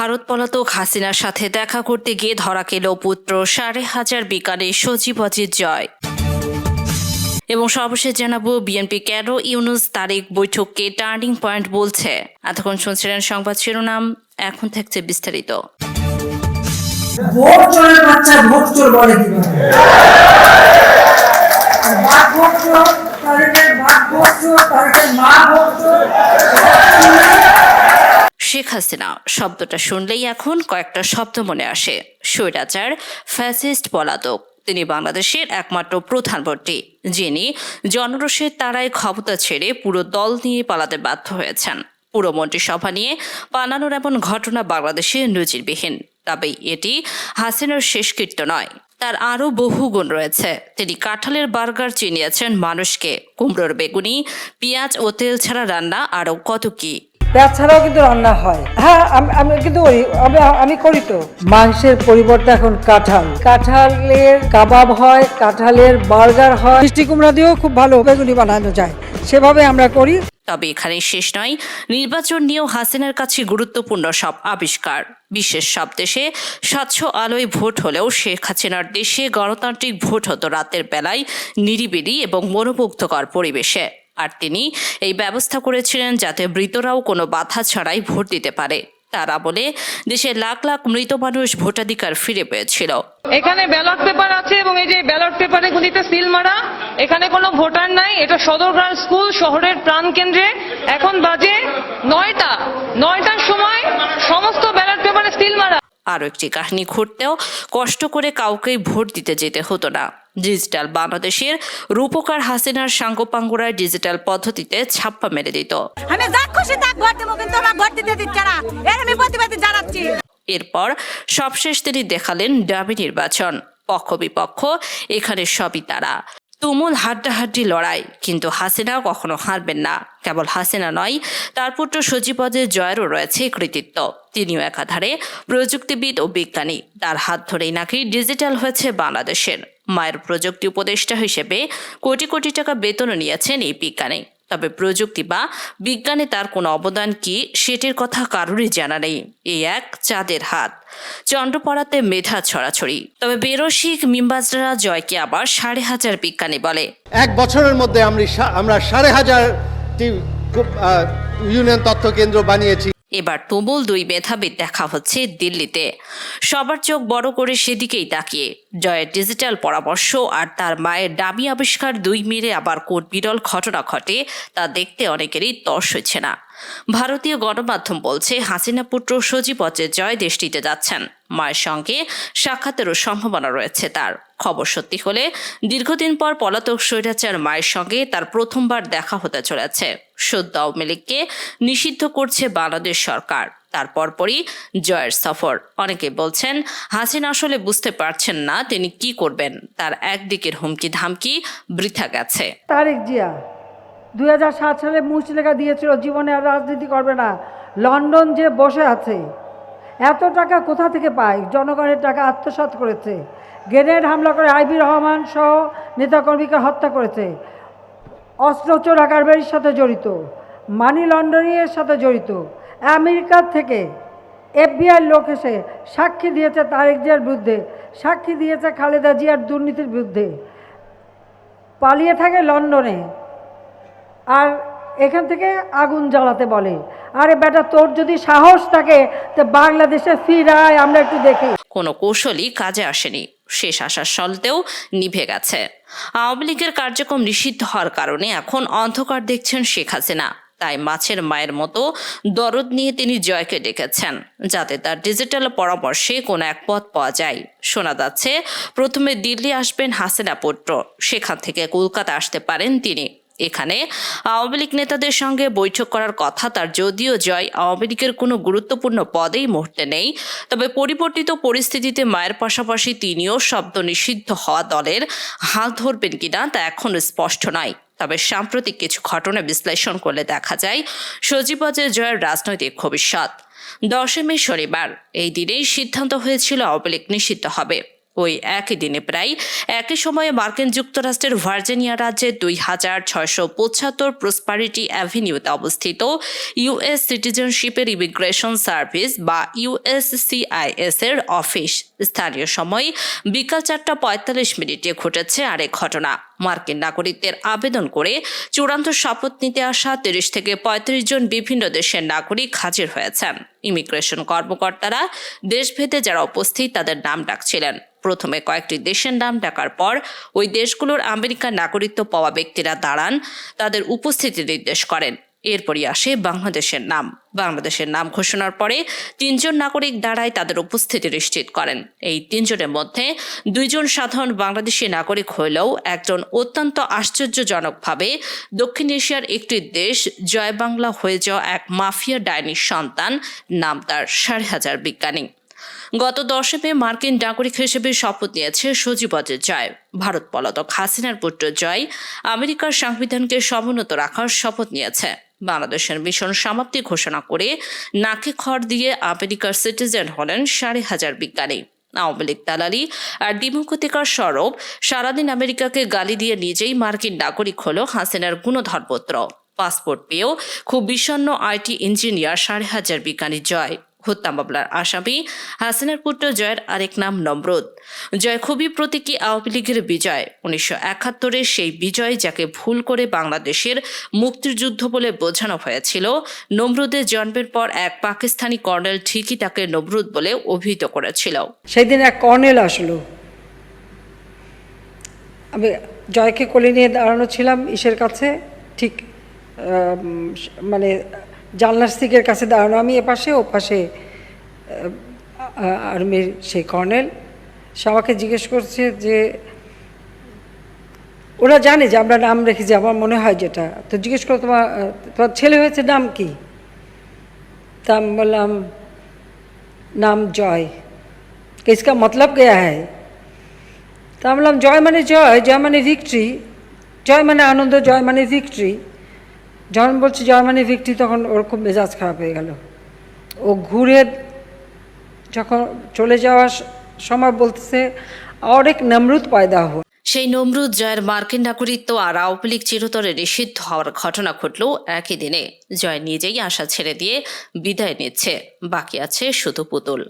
ভারত পলাতক হাসিনার সাথে দেখা করতে গিয়ে ধরা খেল পুত্র সাড়ে হাজার বিকালে সজীব অজিত জয়। এবং সর্বশেষ জানাব, বিএনপি ক্যাডো ইউনুস তারিখ বৈঠককে টার্নিং পয়েন্ট বলছে। এতক্ষণ শুনছিলেন সংবাদ শিরোনাম, এখন থাকছে বিস্তারিত। মা শেখ হাসিনা শব্দটা শুনলেই এখন কয়েকটা শব্দ মনে আসে। স্বৈরাচার, ফ্যাসিস্ট পলাতক, তিনি বাংলাদেশের একমাত্র প্রধানমন্ত্রী, যিনি জনরোষের তারায় ক্ষমতা ছেড়ে পুরো দল নিয়ে পালাতে বাধ্য হয়েছেন। পুরো মন্ত্রিসভা নিয়ে পালানোর এমন ঘটনা বাংলাদেশে নজিরবিহীন, তবে এটি হাসিনার শেষকৃত্য নয়, তার আরও বহু গুণ রয়েছে। তিনি কাঁঠালের বার্গার চিনিয়েছেন মানুষকে, কুমড়োর বেগুনি, পেঁয়াজ ও তেল ছাড়া রান্না আরও কত কি। পেঁয়াজ ছাড়াও কিন্তু রান্না হয়। হ্যাঁ আমি কিন্তু আমি করি তো। মাংসের পরিবর্তে এখন কাঁঠাল। কাঁঠালের কাবাব হয়, কাঁঠালের বার্গার হয়। মিষ্টি কুমড়া দিয়েও খুব ভালো বেগুনি বানানো যায়। সেভাবে আমরা করি। তবে এখানে শেষ নয়। নির্বাচন নিয়েও হাসিনার কাছে গুরুত্বপূর্ণ সব আবিষ্কার। বিশেষ সব দেশে স্বচ্ছ আলোয় ভোট হলেও শেখ হাসিনার দেশে গণতান্ত্রিক ভোট হতো রাতের বেলায় নিরিবিলি এবং মনোমুগ্ধকর পরিবেশে। আর তিনি এই ব্যবস্থা করেছিলেন যাতে মৃতরাও কোনো বাধা ছাড়াই ভোট দিতে পারে। তারা বলে দেশের লাখ লাখ মৃত মানুষ ভোটাধিকার ফিরে পেয়েছিল। এখানে ব্যালট পেপার আছে এবং এই যে ব্যালট পেপারে গুলিতে সিল মারা, এখানে কোনো ভোটার নাই, এটা সদরগ্রাম স্কুল, শহরের প্রাণ কেন্দ্রে। এখন বাজে নয়টা, নয়টার সময় সমস্ত ব্যালট পেপারে সিল মারা। আরও একটি কাহিনী ঘটতেও কষ্ট করে কাউকেই ভোট দিতে যেতে হতো না। ডিজিটাল বাংলাদেশের রূপকার হাসিনার সাঙ্গপাঙ্গুরায় ডিজিটাল পদ্ধতিতে ছাপ্পা মেরে দিত। আমি যা খুশি তা ভোট দেবো কিন্তু আমার ভোট দিতে দিচ্ছে না। এর আমি প্রতিবাদী জানাচ্ছি। এরপর সবশেষ তিনি দেখালেন ডামি নির্বাচন। পক্ষ বিপক্ষ এখানে সবই তারা। তুমুল হাড্ডাহাড্ডি লড়াই, কিন্তু হাসিনা কখনো হারবেন না। কেবল হাসিনা নয়, তার পুত্র সজীপদের জয়েরও রয়েছে কৃতিত্ব। তিনিও একাধারে প্রযুক্তিবিদ ও বিজ্ঞানী। তার হাত ধরেই নাকি ডিজিটাল হয়েছে বাংলাদেশের। মায়ের প্রযুক্তি উপদেষ্টা হিসেবে কোটি কোটি টাকা বেতনও নিয়েছেন এই বিজ্ঞানী। তবে প্রযুক্তি বা বিজ্ঞানে তার কোনো অবদান কি সেটির কথা কারোরই জানা নেই। এই এক চাঁদের হাত। চন্দ্রপড়াতে মেধা ছড়াছড়ি। তবে বেরসিক মিম্বাজরা জয়কে আবার সাড়ে হাজার বিজ্ঞানী বলে। এক বছরের মধ্যে আমরা সাড়ে হাজার ইউনিয়ন তথ্য কেন্দ্র বানিয়েছি। এবার তুমুল দুই মেধাবী দেখা হচ্ছে দিল্লিতে। সবার চোখ বড় করে সেদিকেই তাকিয়ে। জয়ের ডিজিটাল পরামর্শ আর তার মায়ের দামি আবিষ্কার দুই মিলে আবার কোন বিরল ঘটনা ঘটে, তা দেখতে অনেকেরই তর্স হচ্ছে না। ভারতীয় গণমাধ্যম বলছে, হাসিনা পুত্র অজয় জয় দেশটিতে যাচ্ছেন। মায়ের সঙ্গে সাক্ষাতেরও সম্ভাবনা রয়েছে তার। খবর সত্যি হলে দীর্ঘদিন পর পলাতক স্বৈরাচার মায়ের সঙ্গে তার প্রথমবার দেখা হতে চলেছে। সদ্য আওয়ামী নিষিদ্ধ করছে বাংলাদেশ সরকার। তার পরপরই জয়ের সফর। অনেকে বলছেন, হাসিনা আসলে বুঝতে পারছেন না তিনি কি করবেন। তার একদিকের হুমকি ধামকি বৃথা গেছে। তারেক জিয়া দু হাজার সাত সালে মুচলেখা দিয়েছিল, জীবনে আর রাজনীতি করবে না। লন্ডন যে বসে আছে, এত টাকা কোথা থেকে পায়? জনগণের টাকা আত্মসাৎ করেছে। গ্রেনেড হামলা করে আইবি রহমান সহ নেতাকর্মীকে হত্যা করেছে। অস্ত্র চোরা কারবারির সাথে জড়িত, মানি লন্ডারিংয়ের সাথে জড়িত। আমেরিকার থেকে এফবিআই লোক এসে সাক্ষী দিয়েছে তারেক জিয়ার বিরুদ্ধে। সাক্ষী দিয়েছে খালেদা জিয়ার দুর্নীতির বিরুদ্ধে। পালিয়ে থাকে লন্ডনে। আর এখান থেকে আগুন জ্বালাতে বলে। আরে বেটা, তোর যদি সাহস থাকে, তো বাংলাদেশে ফিরায়, আমরা একটু দেখি। কোনো কৌশলই কাজে আসেনি। শেষ আসার সলতেও নিভে গেছে। আওয়ামী লীগের কার্যক্রম নিষিদ্ধ হওয়ার কারণে এখন অন্ধকার দেখছেন শেখ হাসিনা। তাই মাছের মায়ের মতো দরদ নিয়ে তিনি জয়কে ডেকেছেন, যাতে তার ডিজিটাল পরামর্শে কোনো এক পথ পাওয়া যায়। শোনা যাচ্ছে, প্রথমে দিল্লি আসবেন হাসিনা পুত্র। সেখান থেকে কলকাতা আসতে পারেন তিনি। এখানে আওয়ামী লীগ নেতাদের সঙ্গে বৈঠক করার কথা তার যদিও জয় আওয়ামী লীগের কোনো গুরুত্বপূর্ণ পদেই মুহূর্তে নেই। তবে পরিবর্তিত পরিস্থিতিতে মায়ের পাশাপাশি তিনিও শব্দ নিষিদ্ধ হওয়া দলের হাল ধরবেন কিনা তা এখনও স্পষ্ট নয়। তবে সাম্প্রতিক কিছু ঘটনা বিশ্লেষণ করলে দেখা যায় সজীবজের জয়ের রাজনৈতিক ভবিষ্যৎ। দশমী শনিবার, এই দিনেই সিদ্ধান্ত হয়েছিল লীগ নিষিদ্ধ হবে। ওই একই দিনে প্রায় একই সময়ে মার্কিন যুক্তরাষ্ট্রের ভার্জিনিয়া রাজ্যে দুই হাজার ছয়শো পঁচাত্তর প্রসপারিটি অ্যাভিনিউতে অবস্থিত ইউএস সিটিজেনশিপের ইমিগ্রেশন সার্ভিস বা ইউএসসিআইএস এর অফিস। স্থানীয় সময় বিকাল চারটা পঁয়তাল্লিশ মিনিটে ঘটেছে আরেক ঘটনা। মার্কিন নাগরিকদের আবেদন করে চূড়ান্ত শপথ নিতে আসা তিরিশ থেকে পঁয়ত্রিশ জন বিভিন্ন দেশের নাগরিক হাজির হয়েছেন। ইমিগ্রেশন কর্মকর্তারা দেশভেদে যারা উপস্থিত তাদের নাম ডাকছিলেন। প্রথমে কয়েকটি দেশের নাম ডাকার পর ওই দেশগুলোর আমেরিকার নাগরিকত্ব পাওয়া ব্যক্তিরা দাঁড়ান, তাদের উপস্থিতি নির্দেশ করেন। এরপরই আসে বাংলাদেশের নাম। বাংলাদেশের নাম ঘোষণার পরে তিনজন নাগরিক দাঁড়ায় তাদের উপস্থিতি নিশ্চিত করেন। এই তিনজনের মধ্যে দুইজন সাধারণ বাংলাদেশি নাগরিক হলেও একজন অত্যন্ত আশ্চর্যজনকভাবে দক্ষিণ এশিয়ার একটি দেশ জয় বাংলা হয়ে যাওয়া এক মাফিয়া ডাইনির সন্তান, নাম তার সাড়ে হাজার বিজ্ঞানী। গত দশে মে মার্কিন নাগরিক হিসেবে শপথ নিয়েছে সজীবজের জয়। ভারত পলাতক হাসিনার পুত্র জয় আমেরিকার সংবিধানকে সমুন্নত রাখার শপথ নিয়েছে। বাংলাদেশের মিশন সমাপ্তি ঘোষণা করে নাকে খড় দিয়ে আমেরিকার সিটিজেন হলেন সাড়ে হাজার বিজ্ঞানী। আওয়ামী লীগ দালালি আর ডিমোক্রেতিকার সরব সারাদিন আমেরিকাকে গালি দিয়ে নিজেই মার্কিন নাগরিক হল হাসিনার গুণধর্মত্র পাসপোর্ট পেয়েও খুব বিষণ্ণ আইটি ইঞ্জিনিয়ার সাড়ে হাজার বিজ্ঞানী জয়। হত্যা মামলার আসামি হাসিনার পুত্র জয়ের আরেক নাম নমরুদ। জয় খুবই প্রতীকী আওয়ামী লীগের বিজয়। উনিশশো একাত্তরের সেই বিজয় যাকে ভুল করে বাংলাদেশের মুক্তিযুদ্ধ বলে বোঝানো হয়েছিল, নমরুদের জন্মের পর এক পাকিস্তানি কর্নেল ঠিকই তাকে নমরুদ বলে অভিহিত করেছিল। সেই দিন এক কর্নেল আসলো। আমি জয়কে কোলে নিয়ে দাঁড়ানো ছিলাম, ইসের কাছে। ঠিক মানে জানলার স্টিকের কাছে দাঁড়ানো আমি এপাশে ও পাশে আর্মির সেই কর্নেল সে আমাকে জিজ্ঞেস করছে যে ওরা জানে যে আমরা নাম রেখেছি আমার মনে হয় যেটা তো জিজ্ঞেস করো তোমার আহ, তোমার ছেলে হয়েছে নাম কি তা আমি বললাম নাম জয় कि इसका मतलब क्या है তা আমি বললাম জয় মানে জয় জয় মানে ভিক্টরি জয় মানে আনন্দ জয় মানে ভিক্টরি যখন বলছি জার্মানি ভিক্টি তখন ওর খুব মেজাজ খারাপ হয়ে গেল। ও ঘুরে যখন চলে যাওয়ার সময় বলতেছে, অনেক নমরুত নমরুদ পায়দা সেই নমরুদ জয়ের মার্কিন নাগরিকত্ব আর আওয়ামী চিরতরে নিষিদ্ধ হওয়ার ঘটনা ঘটল একই দিনে। জয় নিজেই আশা ছেড়ে দিয়ে বিদায় নিচ্ছে, বাকি আছে শুধু পুতুল।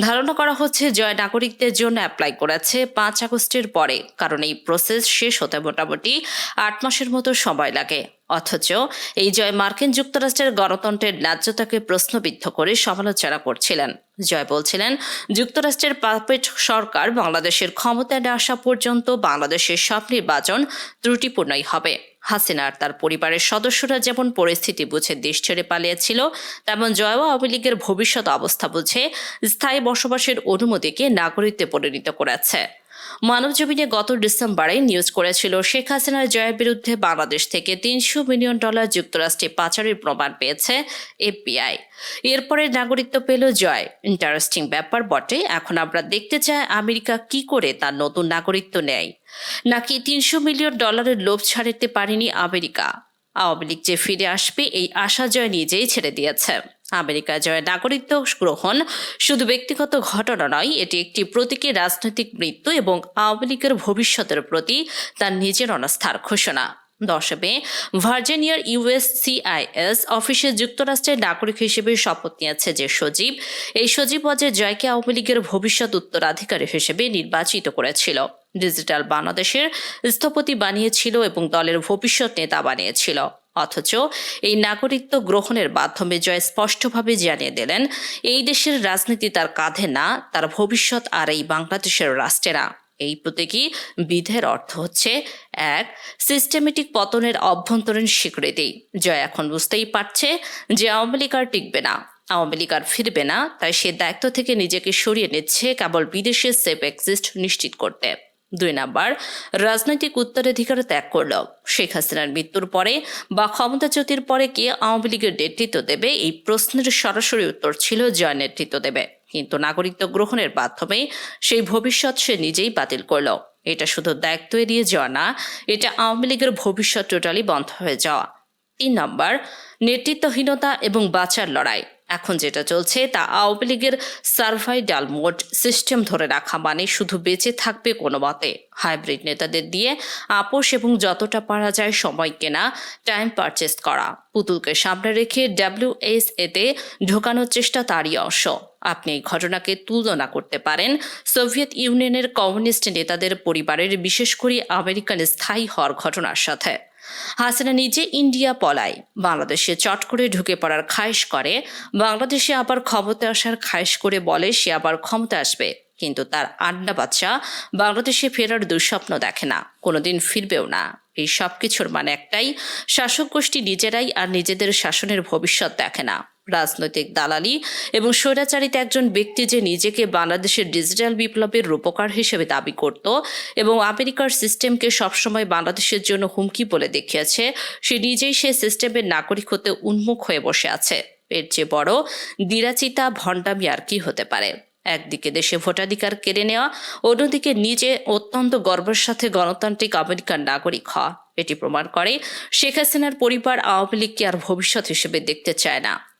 ধারণা করা হচ্ছে জয় নাগরিকদের জন্য অ্যাপ্লাই করেছে পাঁচ আগস্টের পরে, কারণ এই প্রসেস শেষ হতে মোটামুটি আট মাসের মতো সময় লাগে। অথচ এই জয় মার্কিন যুক্তরাষ্ট্রের গণতন্ত্রের ন্যায্যতাকে প্রশ্নবিদ্ধ করে সমালোচনা করছিলেন। জয় বলছিলেন, যুক্তরাষ্ট্রের পাপেট সরকার বাংলাদেশের ক্ষমতায় না আসা পর্যন্ত বাংলাদেশের সব নির্বাচন ত্রুটিপূর্ণই হবে। হাসিনা আর তার পরিবারের সদস্যরা যেমন পরিস্থিতি বুঝে দেশ ছেড়ে পালিয়েছিল, তেমন জয় আওয়ামী লীগের ভবিষ্যৎ অবস্থা বুঝে স্থায়ী বসবাসের অনুমতিকে নাগরিকত্বে পরিণত করেছে। মানবজমিনে গত ডিসেম্বরে নিউজ করেছিল শেখ হাসিনার জয়ের বিরুদ্ধে বাংলাদেশ থেকে তিনশো মিলিয়ন ডলার যুক্তরাষ্ট্রে পাচারের প্রমাণ পেয়েছে এফবিআই। এরপরে নাগরিকত্ব পেল জয়। ইন্টারেস্টিং ব্যাপার বটে। এখন আমরা দেখতে চাই আমেরিকা কি করে তার নতুন নাগরিকত্ব নেয়। নাকি তিনশো মিলিয়ন ডলারের লোভ ছাড়তে পারেনি আমেরিকা? আওয়ামী লীগ যে ফিরে আসবে, এই আশা জয় নিজেই ছেড়ে দিয়েছে। আমেরিকা জয় নাগরিকত্ব গ্রহণ শুধু ব্যক্তিগত ঘটনা নয়, এটি একটি প্রতীকী রাজনৈতিক মৃত্যু এবং আওয়ামী লীগের ভবিষ্যতের প্রতি তার নিজের অনাস্থার ঘোষণা। দশমে, ভার্জিনিয়ার ইউএসসিআইএস অফিসে যুক্তরাষ্ট্রের নাগরিক হিসেবে শপথ নিয়েছে যে সজীব এই সজীব অজয় জয়কে আওয়ামী লীগের ভবিষ্যৎ উত্তরাধিকারী হিসেবে নির্বাচিত করেছিল। ডিজিটাল বাংলাদেশের স্থপতি বানিয়েছিল এবং দলের ভবিষ্যৎ নেতা বানিয়েছিল। অথচ এই নাগরিকত্ব গ্রহণের মাধ্যমে জয় স্পষ্টভাবে জানিয়ে দিলেন, এই দেশের রাজনীতি তার কাঁধে না, তার ভবিষ্যৎ আর এই বাংলাদেশের রাষ্ট্রে না। এই প্রতীকী বিধের অর্থ হচ্ছে, এক সিস্টেমেটিক পতনের অভ্যন্তরীণ স্বীকৃতি। জয় এখন বুঝতেই পারছে যে আওয়ামী লীগ আর টিকবে না। আওয়ামী লীগ আর ফিরবে না, তাই সে দায়িত্ব থেকে নিজেকে সরিয়ে নিচ্ছে কেবল বিদেশে সেফ এক্সিস্ট নিশ্চিত করতে। দুই নাম্বার, রাজনৈতিক উত্তরাধিকার ত্যাগ করল। শেখ হাসিনার মৃত্যুর পরে বা ক্ষমতাচ্যুতির পরে কে আওয়ামী লীগের নেতৃত্ব দেবে? এই প্রশ্নের সরাসরি উত্তর ছিল জয় নেতৃত্ব দেবে। কিন্তু নাগরিকত্ব গ্রহণের মাধ্যমে সেই ভবিষ্যৎ সে নিজেই বাতিল করল। এটা শুধু দায়িত্ব এড়িয়ে যাওয়া না, এটা আওয়ামী লীগের ভবিষ্যৎ টোটালি বন্ধ হয়ে যাওয়া। তিন নম্বর, নেতৃত্বহীনতা এবং বাঁচার লড়াই। এখন যেটা চলছে, তা আওয়ামী লীগের সার্ভাইডাল মোড সিস্টেম ধরে রাখা মানে শুধু বেঁচে থাকবে কোনো মতে। হাইব্রিড নেতাদের দিয়ে আপোষ এবং যতটা পারা যায় সময় কেনা, টাইম পারচেস করা। পুতুলকে সামনে রেখে ডাব্লিউএস এতে ঢোকানোর চেষ্টা তারই অংশ। আপনি এই ঘটনাকে তুলনা করতে পারেন। সোভিয়েত ইউনিয়নের কমিউনিস্ট নেতাদের পরিবারের, বিশেষ করে আমেরিকান স্থায়ী হওয়ার ঘটনার সাথে। হাসিনা নিজে ইন্ডিয়া পলায়। বাংলাদেশে চট করে ঢুকে পড়ার খায়েশ করে, বাংলাদেশে আবার ক্ষমতা আসার খায়েশ করে বলে সে আবার ক্ষমতা আসবে। কিন্তু তার আড্ডা বাচ্চা বাংলাদেশে ফেরার দুঃস্বপ্ন দেখে না, কোনোদিন ফিরবেও না। এই সব কিছুর মানে একটাই, শাসক গোষ্ঠী নিজেরাই আর নিজেদের শাসনের ভবিষ্যৎ দেখে না। রাজনৈতিক দালালি এবং স্বৈরাচারিত একজন ব্যক্তি যে নিজেকে বাংলাদেশের ডিজিটাল বিপ্লবের রূপকার হিসেবে দাবি করত এবং আমেরিকার সিস্টেমকে সবসময় বাংলাদেশের জন্য হুমকি বলে দেখিয়েছে, সে নিজেই সে সিস্টেমের নাগরিক হতে উন্মুখ হয়ে বসে আছে। এর চেয়ে বড়, দিরাচিতা ভণ্ডামি আর কি হতে পারে? একদিকে দেশে ভোটাধিকার কেড়ে নেওয়া, অন্যদিকে নিজে অত্যন্ত গর্বের সাথে গণতান্ত্রিক আমেরিকার নাগরিক হওয়া। এটি প্রমাণ করে, শেখ হাসিনার পরিবার আওয়ামী লীগকে আর ভবিষ্যৎ হিসেবে দেখতে চায় না।